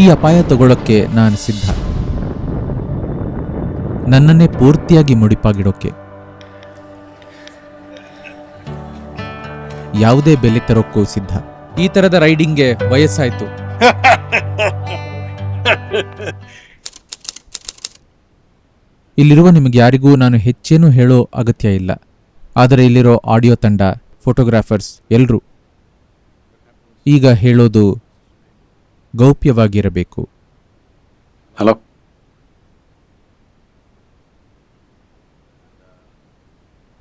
ಈ ಅಪಾಯ ತಗೊಳ್ಳೋಕ್ಕೆ ನಾನು ಸಿದ್ಧ. ನನ್ನನ್ನೇ ಪೂರ್ತಿಯಾಗಿ ಮುಡಿಪಾಗಿಡೋಕೆ. ಯಾವುದೇ ಬೆಲೆ ತರೋಕ್ಕೂ ಸಿದ್ಧ. ಈ ತರದ ರೈಡಿಂಗ್ಗೆ ವಯಸ್ಸಾಯ್ತು. ಇಲ್ಲಿರುವ ನಿಮಗೆ ಯಾರಿಗೂ ನಾನು ಹೆಚ್ಚೇನೂ ಹೇಳೋ ಅಗತ್ಯ ಇಲ್ಲ. ಆದರೆ ಇಲ್ಲಿರೋ ಆಡಿಯೋ ತಂಡ, ಫೋಟೋಗ್ರಾಫರ್ಸ್ ಎಲ್ಲರೂ ಈಗ ಹೇಳೋದು ಗೌಪ್ಯವಾಗಿರಬೇಕು. ಹಲೋ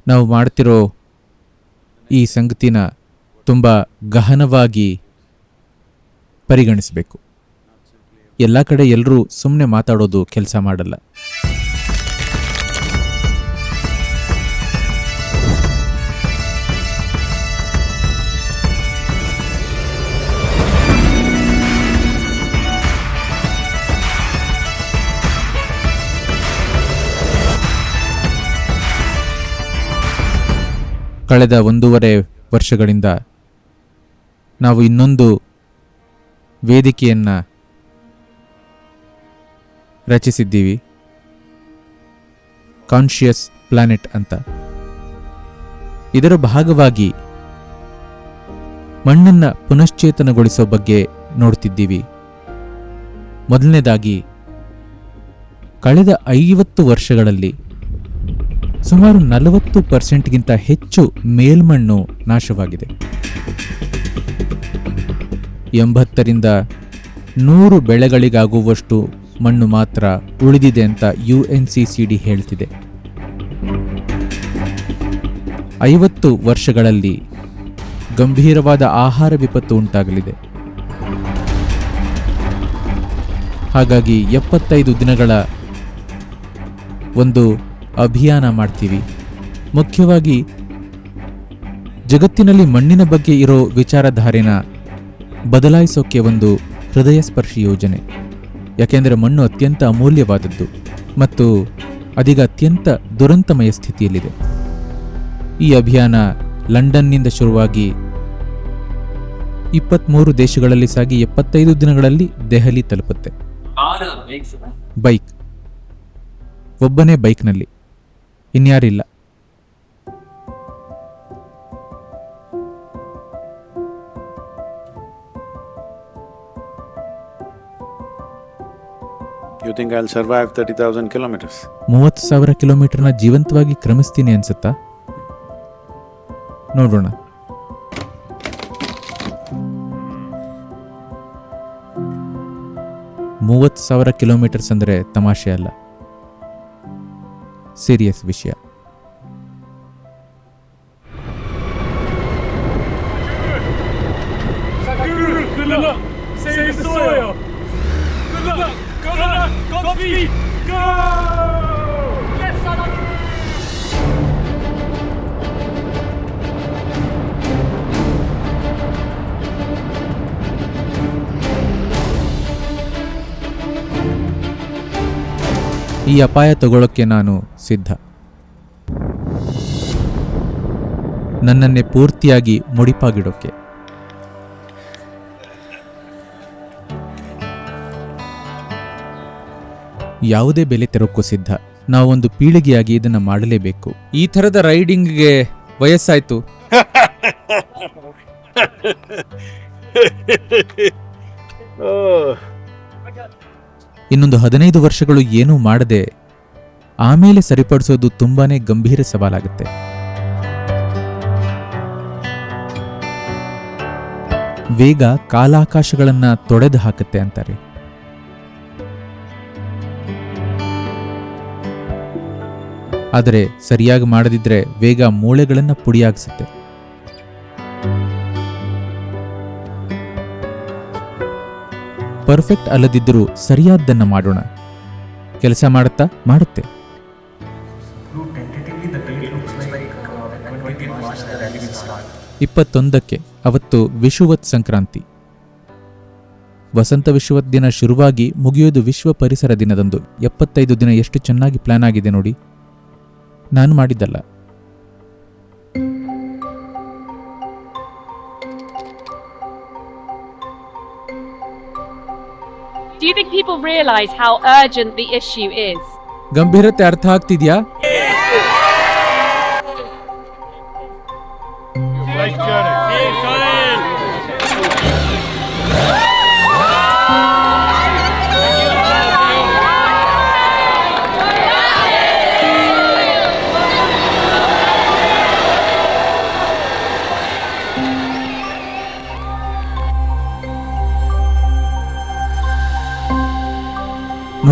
ನಾವು ಮಾಡ್ತಿರೋ ಈ ಸಂಗತಿನ ತುಂಬ ಗಹನವಾಗಿ ಪರಿಗಣಿಸಬೇಕು. ಎಲ್ಲ ಕಡೆ ಎಲ್ಲರೂ ಸುಮ್ಮನೆ ಮಾತಾಡೋದು ಕೆಲಸ ಮಾಡಲ್ಲ. ಕಳೆದ ಒಂದೂವರೆ ವರ್ಷಗಳಿಂದ ನಾವು ಇನ್ನೊಂದು ವೇದಿಕೆಯನ್ನ ರಚಿಸಿದ್ದೀವಿ. ಕಾನ್ಷಿಯಸ್ ಪ್ಲಾನೆಟ್ ಅಂತ. ಇದರ ಭಾಗವಾಗಿ ಮಣ್ಣನ್ನು ಪುನಶ್ಚೇತನಗೊಳಿಸೋ ಬಗ್ಗೆ ನೋಡ್ತಿದ್ದೀವಿ. ಮೊದಲನೇದಾಗಿ ಕಳೆದ ಐವತ್ತು ವರ್ಷಗಳಲ್ಲಿ ಸುಮಾರು ನಲವತ್ತು ಪರ್ಸೆಂಟ್ಗಿಂತ ಹೆಚ್ಚು ಮೇಲ್ಮಣ್ಣು ನಾಶವಾಗಿದೆ. ಎಂಬತ್ತರಿಂದ ನೂರು ಬೆಳೆಗಳಿಗಾಗುವಷ್ಟು ಮಣ್ಣು ಮಾತ್ರ ಉಳಿದಿದೆ ಅಂತ ಯು ಎನ್ ಸಿ ಹೇಳ್ತಿದೆ. ಐವತ್ತು ವರ್ಷಗಳಲ್ಲಿ ಗಂಭೀರವಾದ ಆಹಾರ ವಿಪತ್ತು ಉಂಟಾಗಲಿದೆ. ಹಾಗಾಗಿ ಎಪ್ಪತ್ತೈದು ದಿನಗಳ ಒಂದು ಅಭಿಯಾನ ಮಾಡ್ತೀವಿ. ಮುಖ್ಯವಾಗಿ ಜಗತ್ತಿನಲ್ಲಿ ಮಣ್ಣಿನ ಬಗ್ಗೆ ಇರೋ ವಿಚಾರಧಾರೆನ ಬದಲಾಯಿಸೋಕೆ ಒಂದು ಹೃದಯ ಸ್ಪರ್ಶಿ ಯೋಜನೆ. ಯಾಕೆಂದರೆ ಮಣ್ಣು ಅತ್ಯಂತ ಅಮೂಲ್ಯವಾದದ್ದು ಮತ್ತು ಅದೀಗ ಅತ್ಯಂತ ದುರಂತಮಯ ಸ್ಥಿತಿಯಲ್ಲಿದೆ. ಈ ಅಭಿಯಾನ ಲಂಡನ್ನಿಂದ ಶುರುವಾಗಿ ಇಪ್ಪತ್ತ್ಮೂರು ದೇಶಗಳಲ್ಲಿ ಸಾಗಿ ಎಪ್ಪತ್ತೈದು ದಿನಗಳಲ್ಲಿ ದೆಹಲಿ ತಲುಪುತ್ತೆ. ಬೈಕ್. ಒಬ್ಬನೇ ಬೈಕ್ನಲ್ಲಿ. ಇನ್ಯಾರಿಲ್ಲ. ಇಲ್ಲ think I'll survive 30,000 ಕಿಲೋಮೀಟರ್ಸ್ ಮೂವತ್ತು ಸಾವಿರ ಕಿಲೋಮೀಟರ್ನ ಜೀವಂತವಾಗಿ ಕ್ರಮಿಸ್ತೀನಿ ಅನ್ಸುತ್ತಾ? ನೋಡೋಣ ಮೂವತ್ತು ಸಾವಿರ ಕಿಲೋಮೀಟರ್ಸ್ ಅಂದರೆ ತಮಾಷೆ ಅಲ್ಲ. ಸೀರಿಯಸ್ ವಿಷಯ ಈ ಅಪಾಯ ತಗೊಳ್ಳೋಕ್ಕೆ ನಾನು ಸಿದ್ಧ. ನನ್ನನ್ನೇ ಪೂರ್ತಿಯಾಗಿ ಮುಡಿಪಾಗಿಡೋಕೆ. ಯಾವುದೇ ಬೆಲೆ ತೆರಕ್ಕೂ ಸಿದ್ಧ. ನಾವೊಂದು ಪೀಳಿಗೆಯಾಗಿ ಇದನ್ನ ಮಾಡಲೇಬೇಕು. ಈ ಥರದ ರೈಡಿಂಗ್ಗೆ ವಯಸ್ಸಾಯ್ತು. ಇನ್ನೊಂದು ಹದಿನೈದು ವರ್ಷಗಳು ಏನೂ ಮಾಡದೆ ಆಮೇಲೆ ಸರಿಪಡಿಸೋದು ತುಂಬಾನೇ ಗಂಭೀರ ಸವಾಲಾಗುತ್ತೆ. ವೇಗ ಕಾಲಾಕಾಶಗಳನ್ನ ತೊಡೆದು ಹಾಕುತ್ತೆ ಅಂತಾರೆ. ಆದರೆ ಸರಿಯಾಗಿ ಮಾಡದಿದ್ರೆ ವೇಗ ಮೂಳೆಗಳನ್ನ ಪುಡಿಯಾಗಿಸುತ್ತೆ. ಪರ್ಫೆಕ್ಟ್ ಅಲ್ಲದಿದ್ದರೂ ಸರಿಯಾದ್ದನ್ನು ಮಾಡೋಣ. ಕೆಲಸ ಮಾಡುತ್ತಾ? ಮಾಡುತ್ತೆ. Tentatively, the date looks like 20th March the rally will start. ಇಪ್ಪತ್ತೊಂದಕ್ಕೆ ಅವತ್ತು ವಿಷುವತ್ ಸಂಕ್ರಾಂತಿ. ವಸಂತ ವಿಶ್ವತ್ ದಿನ ಶುರುವಾಗಿ ಮುಗಿಯೋದು ವಿಶ್ವ ಪರಿಸರ ದಿನದಂದು. ಎಪ್ಪತ್ತೈದು ದಿನ ಎಷ್ಟು ಚೆನ್ನಾಗಿ ಪ್ಲಾನ್ ಆಗಿದೆ ನೋಡಿ. ನಾನು ಮಾಡಿದ್ದಲ್ಲ. Do you think people realise how urgent the issue is? ಗಂಭೀರತೆ ಅರ್ಥ ಆಗ್ತಿದ್ಯಾ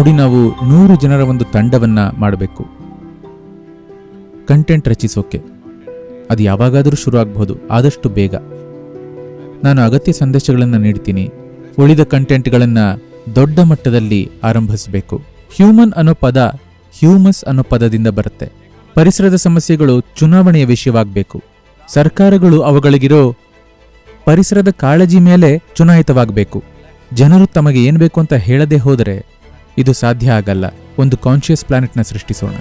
ನೋಡಿ ನಾವು ನೂರು ಜನರ ಒಂದು ತಂಡವನ್ನ ಮಾಡಬೇಕು. ಕಂಟೆಂಟ್ ರಚಿಸೋಕೆ. ಅದು ಯಾವಾಗಾದರೂ ಶುರು ಆಗಬಹುದು ಆದಷ್ಟು ಬೇಗ. ನಾನು ಅಗತ್ಯ ಸಂದೇಶಗಳನ್ನು ನೀಡ್ತೀನಿ. ಉಳಿದ ಕಂಟೆಂಟ್ಗಳನ್ನು ದೊಡ್ಡ ಮಟ್ಟದಲ್ಲಿ ಆರಂಭಿಸಬೇಕು. ಹ್ಯೂಮನ್ ಅನ್ನೋ ಪದ ಹ್ಯೂಮಸ್ ಅನ್ನೋ ಪದದಿಂದ ಬರುತ್ತೆ. ಪರಿಸರದ ಸಮಸ್ಯೆಗಳು ಚುನಾವಣೆಯ ವಿಷಯವಾಗಬೇಕು. ಸರ್ಕಾರಗಳು ಅವುಗಳಿಗಿರೋ ಪರಿಸರದ ಕಾಳಜಿ ಮೇಲೆ ಚುನಾಯಿತವಾಗಬೇಕು. ಜನರು ತಮಗೆ ಏನು ಬೇಕು ಅಂತ ಹೇಳದೆ ಹೋದರೆ ಇದು ಸಾಧ್ಯ ಆಗಲ್ಲ. ಒಂದು ಕಾನ್ಷಿಯಸ್ ಪ್ಲಾನೆಟ್ನ ಸೃಷ್ಟಿಸೋಣ.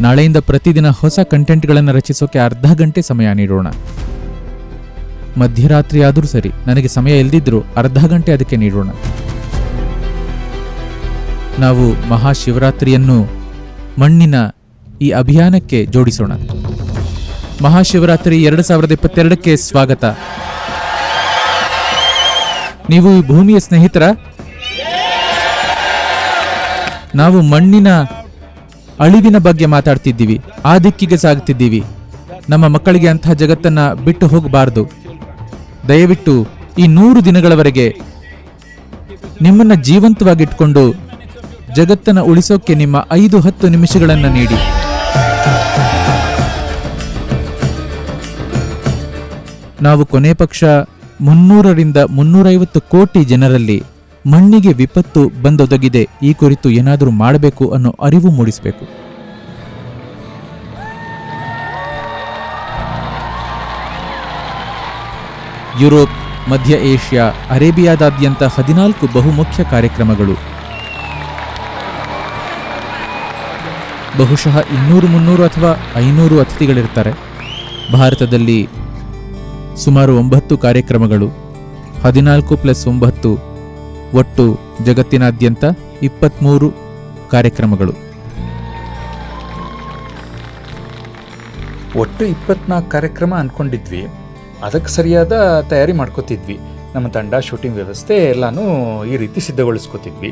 ನಾಳೆಯಿಂದ ಪ್ರತಿದಿನ ಹೊಸ ಕಂಟೆಂಟ್ಗಳನ್ನು ರಚಿಸೋಕೆ ಅರ್ಧ ಗಂಟೆ ಸಮಯ ನೀಡೋಣ. ಮಧ್ಯರಾತ್ರಿ ಆದರೂ ಸರಿ, ನನಗೆ ಸಮಯ ಇಲ್ದಿದ್ರು ಅರ್ಧ ಗಂಟೆ ಅದಕ್ಕೆ ನೀಡೋಣ. ನಾವು ಮಹಾಶಿವರಾತ್ರಿಯನ್ನು ಮಣ್ಣಿನ ಈ ಅಭಿಯಾನಕ್ಕೆ ಜೋಡಿಸೋಣ. ಮಹಾಶಿವರಾತ್ರಿ ಎರಡು ಸಾವಿರದ ಇಪ್ಪತ್ತೆರಡಕ್ಕೆ ಸ್ವಾಗತ. ನೀವು ಈ ಭೂಮಿಯ ಸ್ನೇಹಿತರ? ನಾವು ಮಣ್ಣಿನ ಅಳಿವಿನ ಬಗ್ಗೆ ಮಾತಾಡ್ತಿದ್ದೀವಿ, ಆ ದಿಕ್ಕಿಗೆ ಸಾಗ್ತಿದ್ದೀವಿ ನಮ್ಮ ಮಕ್ಕಳಿಗೆ ಅಂತಹ ಜಗತ್ತನ್ನ ಬಿಟ್ಟು ಹೋಗಬಾರದು. ದಯವಿಟ್ಟು ಈ ನೂರು ದಿನಗಳವರೆಗೆ ನಿಮ್ಮನ್ನ ಜೀವಂತವಾಗಿಟ್ಕೊಂಡು ಜಗತ್ತನ್ನ ಉಳಿಸೋಕೆ ನಿಮ್ಮ ಐದು ಹತ್ತು ನಿಮಿಷಗಳನ್ನ ನೀಡಿ. ನಾವು ಕೊನೆ ಪಕ್ಷ ಮುನ್ನೂರರಿಂದ ಮುನ್ನೂರೈವತ್ತು ಕೋಟಿ ಜನರಲ್ಲಿ ಮಣ್ಣಿಗೆ ವಿಪತ್ತು ಬಂದೊದಗಿದೆ. ಈ ಕುರಿತು ಏನಾದರೂ ಮಾಡಬೇಕು ಅನ್ನೋ ಅರಿವು ಮೂಡಿಸಬೇಕು. ಯುರೋಪ್, ಮಧ್ಯ ಏಷ್ಯಾ, ಅರೇಬಿಯಾದಾದ್ಯಂತ ಹದಿನಾಲ್ಕು ಬಹುಮುಖ್ಯ ಕಾರ್ಯಕ್ರಮಗಳು. ಬಹುಶಃ ಇನ್ನೂರು ಮುನ್ನೂರು ಅಥವಾ ಐನೂರು ಅತಿಥಿಗಳಿರ್ತಾರೆ. ಭಾರತದಲ್ಲಿ ಸುಮಾರು ಒಂಬತ್ತು ಕಾರ್ಯಕ್ರಮಗಳು, ಹದಿನಾಲ್ಕು ಪ್ಲಸ್ ಒಂಬತ್ತು ಒಟ್ಟು ಜಗತ್ತಿನಾದ್ಯಂತ ಇಪ್ಪತ್ತ್ಮೂರು ಕಾರ್ಯಕ್ರಮಗಳು. ಒಟ್ಟು ಇಪ್ಪತ್ನಾಲ್ಕು ಕಾರ್ಯಕ್ರಮ ಅಂದ್ಕೊಂಡಿದ್ವಿ ಅದಕ್ಕೆ ಸರಿಯಾದ ತಯಾರಿ ಮಾಡ್ಕೋತಿದ್ವಿ. ನಮ್ಮ ತಂಡ ಶೂಟಿಂಗ್ ವ್ಯವಸ್ಥೆ ಎಲ್ಲನೂ ಈ ರೀತಿ ಸಿದ್ಧಗೊಳಿಸ್ಕೋತಿದ್ವಿ.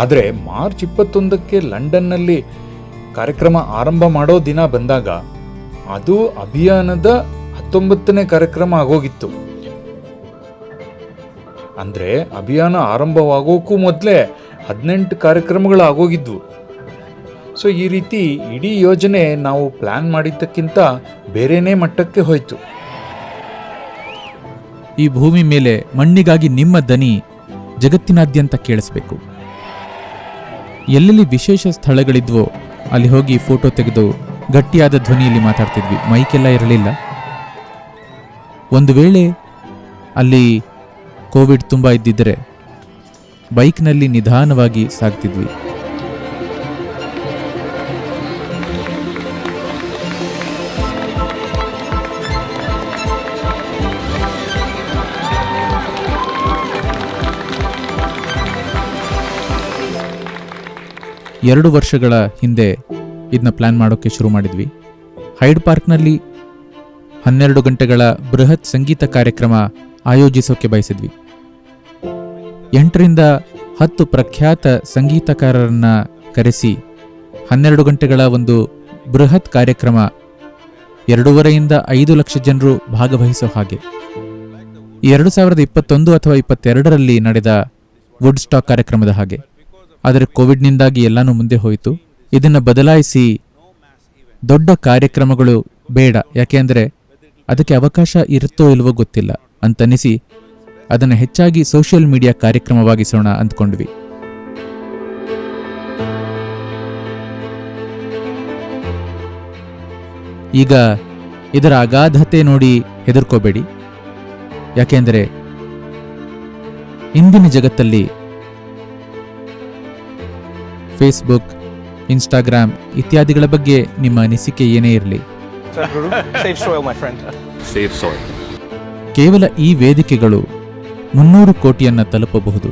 ಆದರೆ ಮಾರ್ಚ್ ಇಪ್ಪತ್ತೊಂದಕ್ಕೆ ಲಂಡನ್ನಲ್ಲಿ ಕಾರ್ಯಕ್ರಮ ಆರಂಭ ಮಾಡೋ ದಿನ ಬಂದಾಗ ಅದು ಅಭಿಯಾನದ ಹತ್ತೊಂಬತ್ತನೇ ಕಾರ್ಯಕ್ರಮ ಆಗೋಗಿತ್ತು. ಅಂದರೆ ಅಭಿಯಾನ ಆರಂಭವಾಗೋಕ್ಕೂ ಮೊದಲೇ ಹದಿನೆಂಟು ಕಾರ್ಯಕ್ರಮಗಳು ಆಗೋಗಿದ್ವು ಸೊ ಈ ರೀತಿ ಇಡೀ ಯೋಜನೆ ನಾವು ಪ್ಲಾನ್ ಮಾಡಿದ್ದಕ್ಕಿಂತ ಬೇರೆನೇ ಮಟ್ಟಕ್ಕೆ ಹೋಯಿತು. ಈ ಭೂಮಿ ಮೇಲೆ ಮಣ್ಣಿಗಾಗಿ ನಿಮ್ಮ ದನಿ ಜಗತ್ತಿನಾದ್ಯಂತ ಕೇಳಿಸ್ಬೇಕು. ಎಲ್ಲೆಲ್ಲಿ ವಿಶೇಷ ಸ್ಥಳಗಳಿದ್ವೋ ಅಲ್ಲಿ ಹೋಗಿ ಫೋಟೋ ತೆಗೆದು ಗಟ್ಟಿಯಾದ ಧ್ವನಿಯಲ್ಲಿ ಮಾತಾಡ್ತಿದ್ವಿ. ಮೈಕೆಲ್ಲ ಇರಲಿಲ್ಲ. ಒಂದು ವೇಳೆ ಅಲ್ಲಿ ಕೋವಿಡ್ ತುಂಬ ಇದ್ದಿದ್ದರೆ ಬೈಕ್ನಲ್ಲಿ ನಿಧಾನವಾಗಿ ಸಾಗ್ತಿದ್ವಿ. ಎರಡು ವರ್ಷಗಳ ಹಿಂದೆ ಇದನ್ನ ಪ್ಲ್ಯಾನ್ ಮಾಡೋಕ್ಕೆ ಶುರು ಮಾಡಿದ್ವಿ. ಹೈಡ್ ಪಾರ್ಕ್ನಲ್ಲಿ ಹನ್ನೆರಡು ಗಂಟೆಗಳ ಬೃಹತ್ ಸಂಗೀತ ಕಾರ್ಯಕ್ರಮ ಆಯೋಜಿಸೋಕೆ ಬಯಸಿದ್ವಿ. ಎಂಟರಿಂದ ಹತ್ತು ಪ್ರಖ್ಯಾತ ಸಂಗೀತಕಾರರನ್ನು ಕರೆಸಿ ಹನ್ನೆರಡು ಗಂಟೆಗಳ ಒಂದು ಬೃಹತ್ ಕಾರ್ಯಕ್ರಮ ಎರಡೂವರೆಯಿಂದ ಐದು ಲಕ್ಷ ಜನರು ಭಾಗವಹಿಸೋ ಹಾಗೆ. ಎರಡು ಸಾವಿರದ ಇಪ್ಪತ್ತೊಂದು ಅಥವಾ ಇಪ್ಪತ್ತೆರಡರಲ್ಲಿ ನಡೆದ ವುಡ್ ಸ್ಟಾಕ್ ಕಾರ್ಯಕ್ರಮದ ಹಾಗೆ. ಆದರೆ ಕೋವಿಡ್ನಿಂದಾಗಿ ಎಲ್ಲಾನು ಮುಂದೆ ಹೋಯಿತು. ಇದನ್ನು ಬದಲಾಯಿಸಿ ದೊಡ್ಡ ಕಾರ್ಯಕ್ರಮಗಳು ಬೇಡ. ಯಾಕೆಂದರೆ ಅದಕ್ಕೆ ಅವಕಾಶ ಇರುತ್ತೋ ಇಲ್ವೋ ಗೊತ್ತಿಲ್ಲ ಅಂತನಿಸಿ ಅದನ್ನು ಹೆಚ್ಚಾಗಿ ಸೋಷಿಯಲ್ ಮೀಡಿಯಾ ಕಾರ್ಯಕ್ರಮವಾಗಿಸೋಣ ಅಂದ್ಕೊಂಡ್ವಿ. ಈಗ ಇದರ ಅಗಾಧತೆ ನೋಡಿ ಹೆದರ್ಕೋಬೇಡಿ. ಯಾಕೆಂದರೆ ಇಂದಿನ ಜಗತ್ತಲ್ಲಿ ಫೇಸ್ಬುಕ್ ಇನ್ಸ್ಟಾಗ್ರಾಮ್ ಇತ್ಯಾದಿಗಳ ಬಗ್ಗೆ ನಿಮ್ಮ ಅನಿಸಿಕೆ ಏನೇ ಇರಲಿ. Save soil, my friend. Save soil. ಕೇವಲ ಈ ವೇದಿಕೆಗಳು ಮುನ್ನೂರು ಕೋಟಿಯನ್ನ ತಲುಪಬಹುದು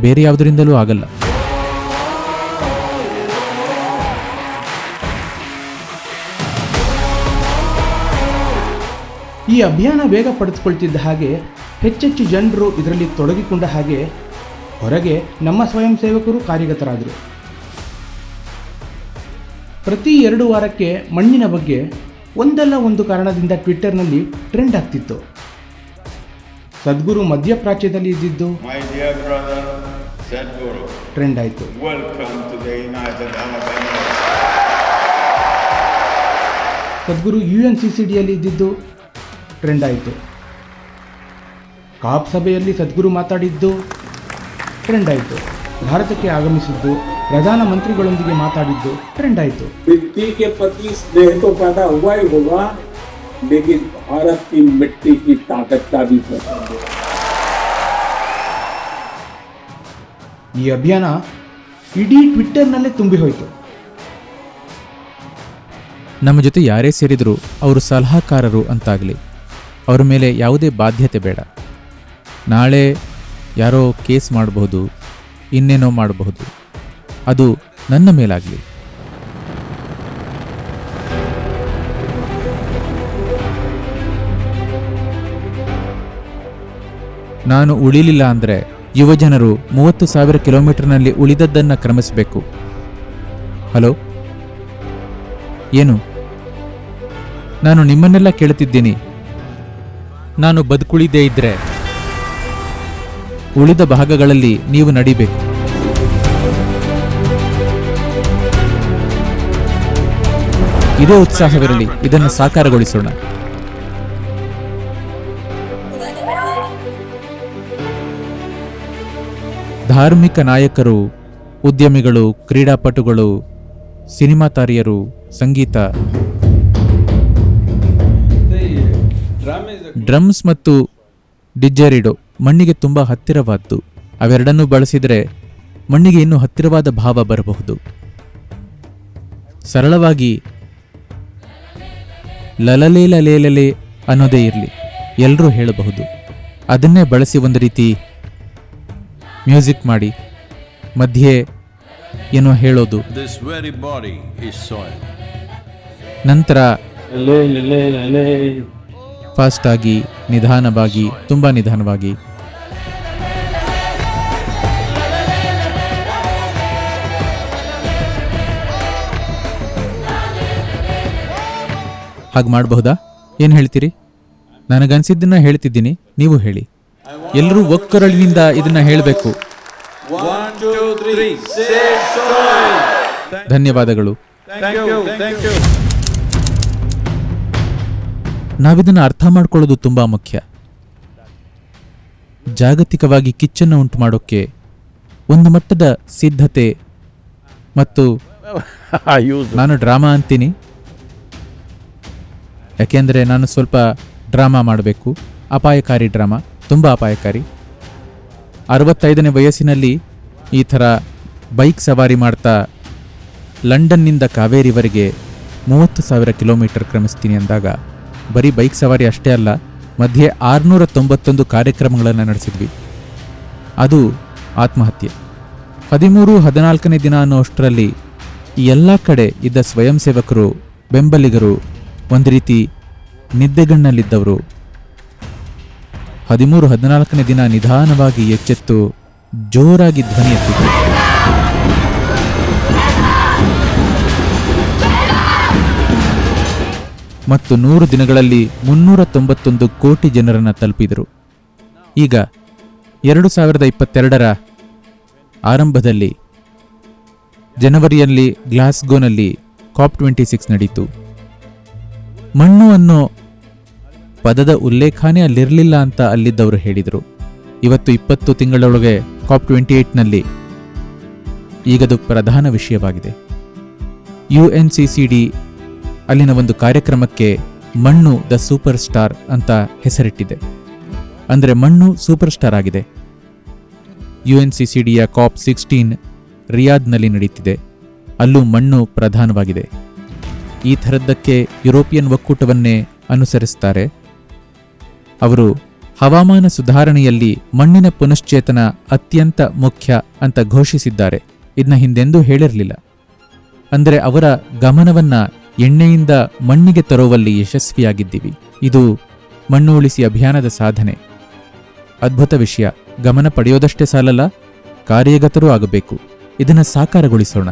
ಬೇರೆ ಯಾವುದರಿಂದಲೂ ಆಗಲ್ಲ ಈ ಅಭಿಯಾನ ವೇಗ ಪಡೆದುಕೊಳ್ತಿದ್ದ ಹಾಗೆ ಹೆಚ್ಚೆಚ್ಚು ಜನರು ಇದರಲ್ಲಿ ತೊಡಗಿಕೊಂಡ ಹಾಗೆ ಹೊರಗೆ ನಮ್ಮ ಸ್ವಯಂ ಸೇವಕರು ಕಾರ್ಯಗತರಾದರು ಪ್ರತಿ ಎರಡು ವಾರಕ್ಕೆ ಮಣ್ಣಿನ ಬಗ್ಗೆ ಒಂದಲ್ಲ ಒಂದು ಕಾರಣದಿಂದ ಟ್ವಿಟ್ಟರ್ನಲ್ಲಿ ಟ್ರೆಂಡ್ ಆಗ್ತಿತ್ತು. ಸದ್ಗುರು ಮಧ್ಯಪ್ರಾಚ್ಯದಲ್ಲಿ ಇದ್ದಿದ್ದು ಟ್ರೆಂಡ್ ಆಯಿತು. Sadhguru U N C C ಡಿಯಲ್ಲಿ ಇದ್ದಿದ್ದು ಟ್ರೆಂಡ್ ಆಯಿತು. ಕಾಪ್ ಸಭೆಯಲ್ಲಿ ಸದ್ಗುರು ಮಾತಾಡಿದ್ದು ಟ್ರೆಂಡ್ ಆಯಿತು. ಭಾರತಕ್ಕೆ ಆಗಮಿಸಿದ್ದು ಪ್ರಧಾನ ಮಂತ್ರಿಗಳೊಂದಿಗೆ ಮಾತಾಡಿದ್ದು ಟ್ರೆಂಡ್ ಆಯಿತು. ಈ ಅಭಿಯಾನ ಇಡೀ ಟ್ವಿಟ್ಟರ್ನಲ್ಲೇ ತುಂಬಿ ಹೋಯಿತು. ನಮ್ಮ ಜೊತೆ ಯಾರೇ ಸೇರಿದರೂ ಅವರು ಸಲಹಾಕಾರರು ಅಂತಾಗಲಿ ಅವರ ಮೇಲೆ ಯಾವುದೇ ಬಾಧ್ಯತೆ ಬೇಡ. ನಾಳೆ ಯಾರೋ ಕೇಸ್ ಮಾಡಬಹುದು ಇನ್ನೇನೋ ಮಾಡಬಹುದು. ಅದು ನನ್ನ ಮೇಲಾಗಲಿ. ನಾನು ಉಳಿಲಿಲ್ಲ ಅಂದರೆ ಯುವಜನರು ಮೂವತ್ತು ಸಾವಿರ ಕಿಲೋಮೀಟರ್ನಲ್ಲಿ ಉಳಿದದ್ದನ್ನು ಕ್ರಮಿಸಬೇಕು. ಹಲೋ? ಏನು? ನಾನು ನಿಮ್ಮನ್ನೆಲ್ಲ ಕೇಳುತ್ತಿದ್ದೀನಿ ನಾನು ಬದುಕುಳಿದೇ ಇದ್ದರೆ ಉಳಿದ ಭಾಗಗಳಲ್ಲಿ ನೀವು ನಡಿಬೇಕು. ಇದೇ ಉತ್ಸಾಹವಿರಲಿ, ಇದನ್ನು ಸಾಕಾರಗೊಳಿಸೋಣ. ಧಾರ್ಮಿಕ ನಾಯಕರು, ಉದ್ಯಮಿಗಳು, ಕ್ರೀಡಾಪಟುಗಳು, ಸಿನಿಮಾ ತಾರಿಯರು, ಸಂಗೀತ. ಡ್ರಮ್ಸ್ ಮತ್ತು ಡಿಜ್ಜರಿಡೋ ಮಣ್ಣಿಗೆ ತುಂಬ ಹತ್ತಿರವಾದ್ದು. ಅವೆರಡನ್ನೂ ಬಳಸಿದರೆ ಮಣ್ಣಿಗೆ ಇನ್ನೂ ಹತ್ತಿರವಾದ ಭಾವ ಬರಬಹುದು. ಸರಳವಾಗಿ ಲಲಲೇ ಲಲೇಲಲೆ ಅನ್ನೋದೇ ಇರಲಿ. ಎಲ್ಲರೂ ಹೇಳಬಹುದು. ಅದನ್ನೇ ಬಳಸಿ ಒಂದು ರೀತಿ ಮ್ಯೂಸಿಕ್ ಮಾಡಿ ಮಧ್ಯೆ ಏನೋ ಹೇಳೋದು. ನಂತರ ಫಾಸ್ಟ್ ಆಗಿ ನಿಧಾನವಾಗಿ ತುಂಬ ನಿಧಾನವಾಗಿ ಹಾಗೆ ಮಾಡಬಹುದಾ? ಏನು ಹೇಳ್ತೀರಿ? ನನಗನ್ಸಿದ್ದನ್ನ ಹೇಳ್ತಿದ್ದೀನಿ ನೀವು ಹೇಳಿ. ಎಲ್ಲರೂ ಒಕ್ಕರಳಿನಿಂದ ಇದನ್ನ ಹೇಳಬೇಕು. ಧನ್ಯವಾದಗಳು. ನಾವಿದನ್ನು ಅರ್ಥ ಮಾಡ್ಕೊಳ್ಳೋದು ತುಂಬಾ ಮುಖ್ಯ. ಜಾಗತಿಕವಾಗಿ ಕಿಚ್ಚನ್ನು ಉಂಟು ಮಾಡೋಕ್ಕೆ ಒಂದು ಮಟ್ಟದ ಸಿದ್ಧತೆ ಮತ್ತು ನಾನು ಡ್ರಾಮಾ ಅಂತೀನಿ. ಯಾಕೆಂದರೆ ನಾನು ಸ್ವಲ್ಪ ಡ್ರಾಮಾ ಮಾಡಬೇಕು. ಅಪಾಯಕಾರಿ ಡ್ರಾಮಾ, ತುಂಬ ಅಪಾಯಕಾರಿ. ಅರವತ್ತೈದನೇ ವಯಸ್ಸಿನಲ್ಲಿ ಈ ಥರ ಬೈಕ್ ಸವಾರಿ ಮಾಡ್ತಾ ಲಂಡನ್ನಿಂದ ಕಾವೇರಿವರೆಗೆ ಮೂವತ್ತು ಸಾವಿರ ಕಿಲೋಮೀಟರ್ ಕ್ರಮಿಸ್ತೀನಿ ಅಂದಾಗ, ಬರೀ ಬೈಕ್ ಸವಾರಿ ಅಷ್ಟೇ ಅಲ್ಲ, ಮಧ್ಯೆ ಆರುನೂರ ತೊಂಬತ್ತೊಂದು ಕಾರ್ಯಕ್ರಮಗಳನ್ನು ನಡೆಸಿದ್ವಿ. ಅದು ಆತ್ಮಹತ್ಯೆ. ಹದಿಮೂರು, ಹದಿನಾಲ್ಕನೇ ದಿನ ಅನ್ನೋ ಅಷ್ಟರಲ್ಲಿ ಎಲ್ಲ ಕಡೆ ಇದ್ದ ಸ್ವಯಂ ಸೇವಕರು, ಬೆಂಬಲಿಗರು ಒಂದು ರೀತಿ ನಿದ್ದೆಗಣ್ಣಲ್ಲಿದ್ದವರು. ಹದಿಮೂರು ಹದಿನಾಲ್ಕನೇ ದಿನ ನಿಧಾನವಾಗಿ ಎಚ್ಚೆತ್ತು ಜೋರಾಗಿ ಧ್ವನಿ ಎತ್ತಿದ್ರು. ಮತ್ತು ನೂರು ದಿನಗಳಲ್ಲಿ ಮುನ್ನೂರ ತೊಂಬತ್ತೊಂದು ಕೋಟಿ ಜನರನ್ನು ತಲುಪಿದರು. ಈಗ ಎರಡು ಸಾವಿರದ ಇಪ್ಪತ್ತೆರಡರ ಆರಂಭದಲ್ಲಿ ಜನವರಿಯಲ್ಲಿ ಗ್ಲಾಸ್ಗೋನಲ್ಲಿ ಕಾಪ್ ಟ್ವೆಂಟಿ ಸಿಕ್ಸ್ ನಡೀತು. ಮಣ್ಣು ಅನ್ನೋ ಪದದ ಉಲ್ಲೇಖನೇ ಅಲ್ಲಿರಲಿಲ್ಲ ಅಂತ ಅಲ್ಲಿದ್ದವರು ಹೇಳಿದರು. ಇವತ್ತು ಇಪ್ಪತ್ತು ತಿಂಗಳೊಳಗೆ ಕಾಪ್ ಟ್ವೆಂಟಿ ಏಟ್ನಲ್ಲಿ ಈಗದು ಪ್ರಧಾನ ವಿಷಯವಾಗಿದೆ. U N C C D ಅಲ್ಲಿನ ಒಂದು ಕಾರ್ಯಕ್ರಮಕ್ಕೆ ಮಣ್ಣು ದ ಸೂಪರ್ ಸ್ಟಾರ್ ಅಂತ ಹೆಸರಿಟ್ಟಿದೆ. ಅಂದರೆ ಮಣ್ಣು ಸೂಪರ್ ಸ್ಟಾರ್ ಆಗಿದೆ ಯು ಎನ್ ಸಿ ಸಿ ಡಿಯ ಕಾಪ್ ಸಿಕ್ಸ್ಟೀನ್ ರಿಯಾದ್ನಲ್ಲಿ ನಡೆಯುತ್ತಿದೆ ಅಲ್ಲೂ ಮಣ್ಣು ಪ್ರಧಾನವಾಗಿದೆ. ಈ ಥರದ್ದಕ್ಕೆ ಯುರೋಪಿಯನ್ ಒಕ್ಕೂಟವನ್ನೇ ಅನುಸರಿಸ್ತಾರೆ ಅವರು ಹವಾಮಾನ ಸುಧಾರಣೆಯಲ್ಲಿ ಮಣ್ಣಿನ ಪುನಶ್ಚೇತನ ಅತ್ಯಂತ ಮುಖ್ಯ ಅಂತ ಘೋಷಿಸಿದ್ದಾರೆ. ಇದನ್ನ ಹಿಂದೆಂದೂ ಹೇಳಿರಲಿಲ್ಲ. ಅಂದರೆ ಅವರ ಗಮನವನ್ನ ಎಣ್ಣೆಯಿಂದ ಮಣ್ಣಿಗೆ ತರುವಲ್ಲಿ ಯಶಸ್ವಿಯಾಗಿದ್ದೀವಿ. ಇದು ಮಣ್ಣು ಉಳಿಸಿ ಅಭಿಯಾನದ ಸಾಧನೆ. ಅದ್ಭುತ ವಿಷಯ. ಗಮನ ಪಡೆಯೋದಷ್ಟೇ ಸಾಲಲ್ಲ, ಕಾರ್ಯಗತರೂ ಆಗಬೇಕು. ಇದನ್ನು ಸಾಕಾರಗೊಳಿಸೋಣ.